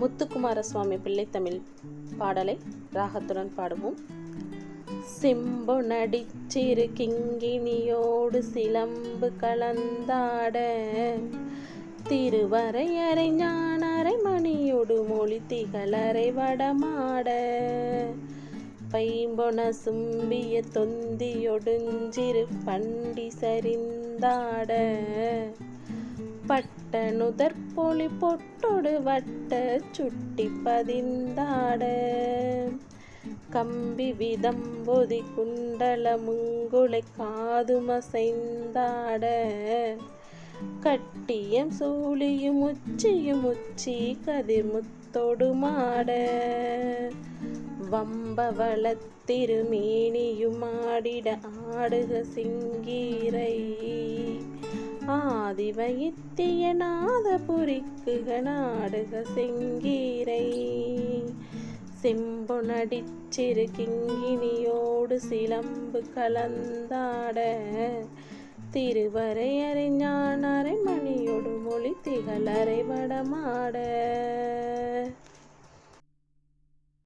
முத்துக்குமார சுவாமி பிள்ளை தமிழ் பாடலை ராகத்துடன் பாடுவோம். சிம்பு நடிச்சிறு கிங்கினியோடு சிலம்பு கலந்தாட திருவரையறை ஞானரை மணியோடு மொழி திகழரை வடமாட பைம்பொன சும்பிய தொந்தியொடுஞ்சிறு பண்டி சரிந்தாட பட்ட நுதற்பொலி பொட்டொடு வட்ட சுட்டி பதிந்தாட. கம்பி விதம்பொதி குண்டல முங்குளை காதுமசைந்தாட கட்டியம் சூழியும் உச்சியும் உச்சி கதிர் முத்தொடு மாட வம்பவள திருமேனியுமாடிட ஆடுக சிங்கி ஆதி வைத்திய நாதபுரிக்குக நாடுக செங்கீரை செம்பொனடிச்சிறு கிங்கினியோடு சிலம்பு கலந்தாட. திருவரை அறிஞான் மணியோடு மொழி திகழ் வடமாட